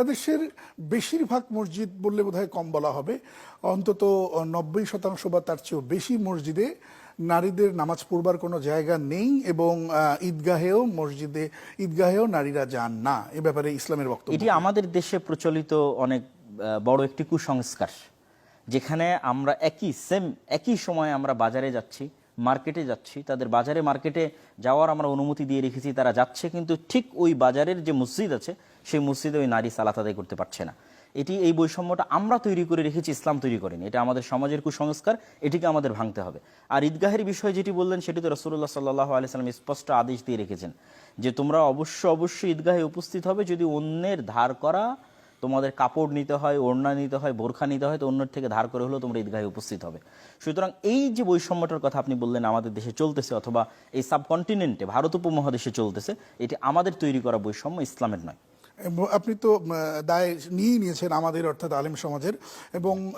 বাংলাদেশের বেশিরভাগ মসজিদ বললে বোধহয় কম বলা হবে। অন্তত নব্বই শতাংশ বা তার চেয়েও বেশি মসজিদে নারীদের নামাজ পড়বার কোনো জায়গা নেই এবং ঈদগাহেও মসজিদে, ঈদগাহেও নারীরা যান না। এ ব্যাপারে ইসলামের বক্তব্য। এটি আমাদের দেশে প্রচলিত অনেক বড় একটি কুসংস্কার, যেখানে আমরা একই সেম একই সময়ে আমরা বাজারে যাচ্ছি। মার্কেটে যাচ্ছি, তাদের বাজারে মার্কেটে যাওয়ার আমরা অনুমতি দিয়ে রেখেছি, তারা যাচ্ছে, কিন্তু ঠিক ওই বাজারের যে মসজিদ আছে, সেই মসজিদে ওই নারী সালাত আদায় করতে পারছে না। এটি এই বৈষম্যটা আমরা তৈরি করে রেখেছি, ইসলাম তৈরি করেনি। এটা আমাদের সমাজের কুসংস্কার, এটিকে আমাদের ভাঙতে হবে। আর ঈদগাহের বিষয় যেটি বললেন, সেটি তো রসুল্লাহ সাল্লাহ আলিয়াল্লাম স্পষ্ট আদেশ দিয়ে রেখেছেন, যে তোমরা অবশ্য অবশ্যই ঈদগাহে উপস্থিত হবে যদি অন্যের ধার করা তোমাদের কাপড় নিতে হয়, ওড়না নিতে হয়, বোরখা নিতে হয়, তো অন্যের থেকে ধার করে হলেও তোমরা ঈদগাহে উপস্থিত হবে। সুতরাং এই যে বৈষম্যটার কথা আপনি বললেন আমাদের দেশে চলতেছে অথবা এই সাবকন্টিনেন্টে ভারত উপমহাদেশে চলতেছে, এটি আমাদের তৈরি করা বৈষম্য ইসলামের নয়। আপনি তো দায় নিয়েই নিয়েছেন আমাদের অর্থাৎ আলেম সমাজের এবং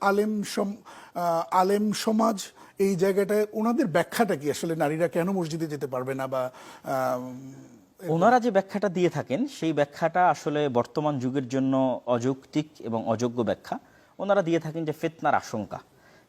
আলেম সম- আলেম সমাজ এই জায়গাটায় ওনাদের ব্যাখ্যাটা কি? আসলে নারীরা কেন মসজিদে যেতে পারবে না বা ওনারা যে ব্যাখ্যাটা দিয়ে থাকেন, সেই ব্যাখ্যাটা আসলে বর্তমান যুগের জন্য অযৌক্তিক এবং অযোগ্য ব্যাখ্যা। ওনারা দিয়ে থাকেন যে ফেতনার আশঙ্কা।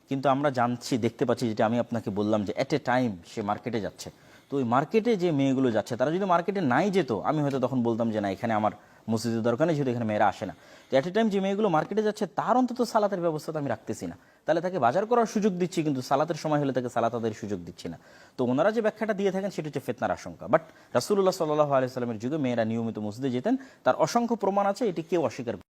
কিন্তু আমরা জানছি, দেখতে পাচ্ছি, যেটা আমি আপনাকে বললাম যে অ্যাট এ টাইম সে মার্কেটে যাচ্ছে। তো ওই মার্কেটে যে মেয়েগুলো যাচ্ছে, তারা যদি মার্কেটে নাই যেত, আমি হয়তো তখন বলতাম যে না, এখানে আমার মসজিদের দরকার নেই, যেহেতু এখানে মেয়েরা আসে না। তো এট এ টাইম যে মেয়েগুলো মার্কেটে যাচ্ছে, তার অন্তত সালাতের ব্যবস্থা তো আমি রাখতেছি না। তাহলে তাকে বাজার করার সুযোগ দিচ্ছি, কিন্তু সালাতের সময় হলে তাকে সালাত আদায়ের সুযোগ দিচ্ছি না। তো ওনারা যে ব্যাখ্যাটা দিয়ে থাকেন, সেটা হচ্ছে ফেতনার আশঙ্কা। বাট রাসুল্লাহ সাল্লাহ আলিয়া সাল্লামের যুগে মেয়েরা নিয়মিত মসজিদে যেতেন, তার অসংখ্য প্রমাণ আছে, এটি কেউ অস্বীকার